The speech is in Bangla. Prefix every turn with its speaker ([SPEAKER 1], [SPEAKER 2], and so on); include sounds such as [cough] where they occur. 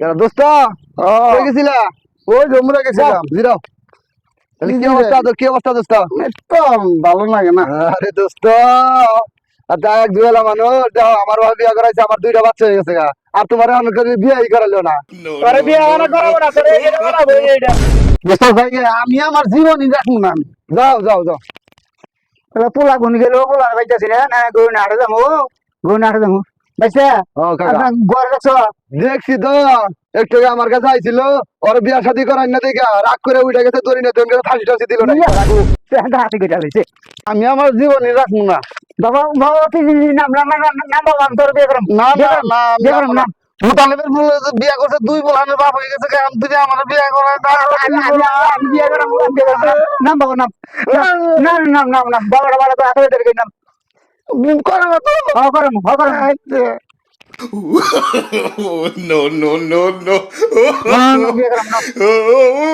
[SPEAKER 1] কেন দোস্ত? কই গেছিলা?
[SPEAKER 2] ওই জমরা গেছিলাম।
[SPEAKER 1] জিরাও। তাহলে কি অবস্থা? তোর কি অবস্থা দোস্ত?
[SPEAKER 2] তো ভালো লাগে না।
[SPEAKER 1] আরে দোস্ত আর যা দুয়েলা মানুষ দেখো আমার বিয়া করাইছে আমার দুইটা বাচ্চা হয়ে গেছে গা। আর তোমার অনেক বিয়াই করালো না।
[SPEAKER 3] বিয়ে না করাবো না? তোরে এইটা।
[SPEAKER 2] দোস্ত ভাই আমি আমার জীবনই রাখব না। আমি
[SPEAKER 1] যাও যাও যাও।
[SPEAKER 2] তাহলে পোলা গুন গেল পোলা পাইতেছি না? না গো নাড়ে যাব। গো নাড়ে যাব।
[SPEAKER 1] দেখছি তো একটু আমার কাছে আইছিল ওর বিয়া শাদী করার না দেখা রাগ করে উঠে গেছে তোর না তোর ফাঁসি টাসি দিল না
[SPEAKER 2] হাতে কেটে দিছে
[SPEAKER 1] আমি আমার জীবনই রাখব না
[SPEAKER 2] বাবা বাবা তুই নাম নাম নাম নাম বাবা তোর বিয়ে করম
[SPEAKER 1] না না না
[SPEAKER 2] বিয়ে করম না
[SPEAKER 1] মোতালেবের বলে যে বিয়া করছে দুই বলানের বাপ হয়ে গেছে কেন তুই আমার বিয়া করায়
[SPEAKER 2] আমি আমি আমি বিয়ে করম আমি বিয়ে করম নাম বাবা নাম নাম নাম নাম বাবা বাবা তো হাতে কেটে নাম
[SPEAKER 1] করে না তো
[SPEAKER 2] হ করম হ করম
[SPEAKER 4] no, no, no, no. [laughs]